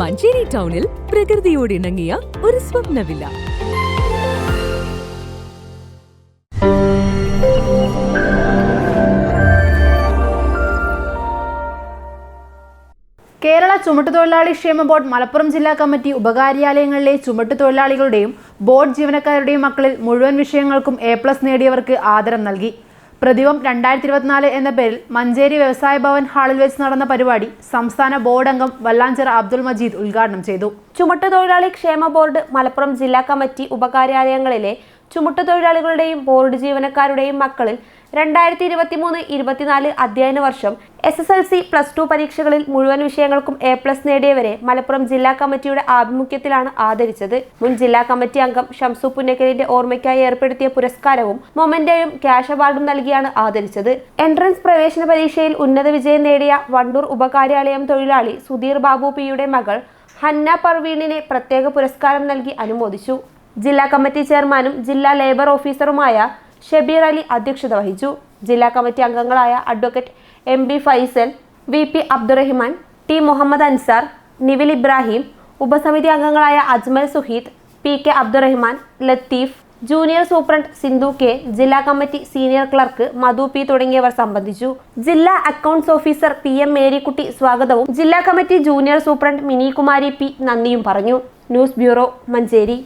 മഞ്ചേരി ടൗണിൽ പ്രകൃതിയോട് ഇണങ്ങിയ ഒരു സ്വപ്നവില്ല. കേരള ചുമട്ടുതൊഴിലാളി ക്ഷേമ ബോർഡ് മലപ്പുറം ജില്ലാ കമ്മിറ്റി ഉപകാര്യാലയങ്ങളിലെ ചുമട്ടുതൊഴിലാളികളുടെയും ബോർഡ് ജീവനക്കാരുടെയും മക്കളിൽ മുഴുവൻ വിഷയങ്ങൾക്കും എ പ്ലസ് നേടിയവർക്ക് ആദരം നൽകി. പ്രതിഭം രണ്ടായിരത്തി ഇരുപത്തിനാല് എന്ന പേരിൽ മഞ്ചേരി വ്യവസായ ഭവൻ ഹാളിൽ വെച്ച് നടന്ന പരിപാടി സംസ്ഥാന ബോർഡ് അംഗം വല്ലാഞ്ചിറ അബ്ദുൾ മജീദ് ഉദ്ഘാടനം ചെയ്തു. ചുമട്ടുതൊഴിലാളി ക്ഷേമ ബോർഡ് മലപ്പുറം ജില്ലാ കമ്മിറ്റി ഉപകാര്യാലയങ്ങളിലെ ചുമട്ടുതൊഴിലാളികളുടെയും ബോർഡ് ജീവനക്കാരുടെയും മക്കളിൽ രണ്ടായിരത്തി ഇരുപത്തിമൂന്ന് ഇരുപത്തിനാല് അധ്യയന വർഷം S S L C plus two പരീക്ഷകളിൽ മുഴുവൻ വിഷയങ്ങൾക്കും എ പ്ലസ് നേടിയവരെ മലപ്പുറം ജില്ലാ കമ്മിറ്റിയുടെ ആഭിമുഖ്യത്തിലാണ് ആദരിച്ചത്. മുൻ ജില്ലാ കമ്മിറ്റി അംഗം ഷംസു പുന്നക്കലിന്റെ ഓർമ്മയ്ക്കായി ഏർപ്പെടുത്തിയ പുരസ്കാരവും മൊമെന്റയും ക്യാഷ് അവാർഡും നൽകിയാണ് ആദരിച്ചത്. എൻട്രൻസ് പ്രവേശന പരീക്ഷയിൽ ഉന്നത വിജയം നേടിയ വണ്ടൂർ ഉപകാര്യാലയം തൊഴിലാളി സുധീർ ബാബു പിയുടെ മകൾ ഹന്ന പർവീണിനെ പ്രത്യേക പുരസ്കാരം നൽകി അനുമോദിച്ചു. ജില്ലാ കമ്മിറ്റി ചെയർമാനും ജില്ലാ ലേബർ ഓഫീസറുമായ ഷബീർ അലി അധ്യക്ഷത വഹിച്ചു. ജില്ലാ കമ്മിറ്റി അംഗങ്ങളായ advocate M B Faisal V P Abdurahiman T Muhammad Ansar Nivil Ibrahim ഉപസമിതി അംഗങ്ങളായ Ajmal Suheed P K Abdurahiman Latheef junior superintendent Sindhu K ജില്ലാ committee senior clerk Madhu P തുടങ്ങിയവർ സംബന്ധിച്ചു. ജില്ലാ accounts officer P M Marykutty സ്വാഗതവും ജില്ലാ committee junior superintendent Mini Kumari P നന്ദിയും പറഞ്ഞു. News bureau Manjeri.